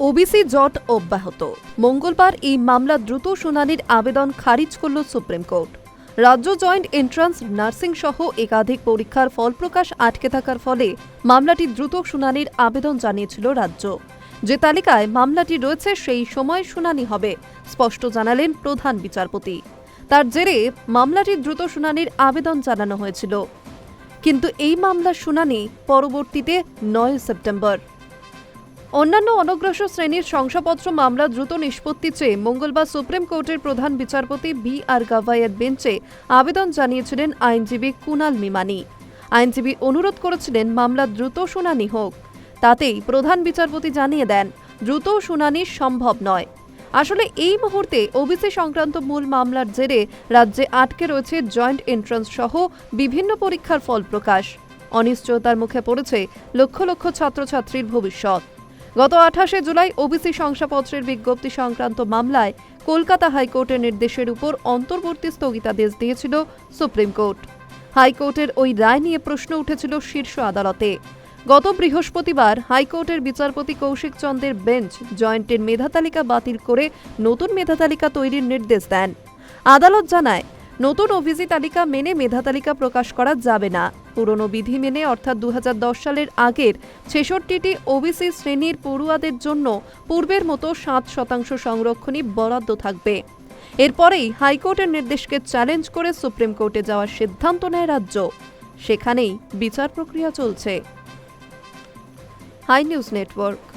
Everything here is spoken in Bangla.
ওবিসি জট অব্যাহত। মঙ্গলবার এই মামলা দ্রুত শুনানির আবেদন খারিজ করল সুপ্রিম কোর্ট। রাজ্য জয়েন্ট এন্ট্রান্স নার্সিং সহ একাধিক পরীক্ষার ফলপ্রকাশ আটকে থাকার ফলে মামলাটি দ্রুত শুনানির আবেদন জানিয়েছিল রাজ্য। যে তালিকায় মামলাটি রয়েছে সেই সময় শুনানি হবে, স্পষ্ট জানালেন প্রধান বিচারপতি। তার জেরে মামলাটি দ্রুত শুনানির আবেদন জানানো হয়েছিল। কিন্তু এই মামলার শুনানি পরবর্তীতে নয় সেপ্টেম্বর। অন্যান্য অনগ্রসর শ্রেণির শংসাপত্র মামলা দ্রুত নিষ্পত্তি চেয়ে মঙ্গলবার সুপ্রিম কোর্টের প্রধান বিচারপতি বি আর গাভাইয়ের বেঞ্চে আবেদন জানিয়েছিলেন আইনজীবী কুনাল মিমানি। আইনজীবী অনুরোধ করেছিলেন মামলা দ্রুত শুনানি হোক। তাতেই প্রধান বিচারপতি জানিয়ে দেন, দ্রুত শুনানি সম্ভব নয়। আসলে এই মুহূর্তে ওবিসি সংক্রান্ত মূল মামলার জেরে রাজ্যে আটকে রয়েছে জয়েন্ট এন্ট্রান্স সহ বিভিন্ন পরীক্ষার ফল প্রকাশ। অনিশ্চয়তার মুখে পড়েছে লক্ষ লক্ষ ছাত্রছাত্রীর ভবিষ্যৎ। গত আঠাশে জুলাই ওবিসি শংসাপত্রের বিজ্ঞপ্তি সংক্রান্ত মামলায় কলকাতা হাইকোর্টের নির্দেশের উপর অন্তর্বর্তী স্থগিতাদেশ দিয়েছিল সুপ্রিম কোর্ট। হাইকোর্টের ওই রায় নিয়ে প্রশ্ন উঠেছিল শীর্ষ আদালতে। গত বৃহস্পতিবার হাইকোর্টের বিচারপতি কৌশিক চন্দ্রের বেঞ্চ জয়েন্টের মেধা তালিকা বাতিল করে নতুন মেধা তালিকা তৈরির নির্দেশ দেন। আদালত জানায়, নতুন ওবিসি তালিকা মেনে মেধা তালিকা প্রকাশ করা যাবে না। পুরনো বিধি মেনে, অর্থাৎ দু হাজার দশ সালের আগের ছেষট্টিটি ওবিসি শ্রেণির পড়ুয়াদের জন্য পূর্বের মতো সাত শতাংশ সংরক্ষণই বরাদ্দ থাকবে। এরপরেই হাইকোর্টের নির্দেশকে চ্যালেঞ্জ করে সুপ্রিম কোর্টে যাওয়ার সিদ্ধান্ত নেয় রাজ্য। সেখানেই বিচার প্রক্রিয়া চলছে। High news network.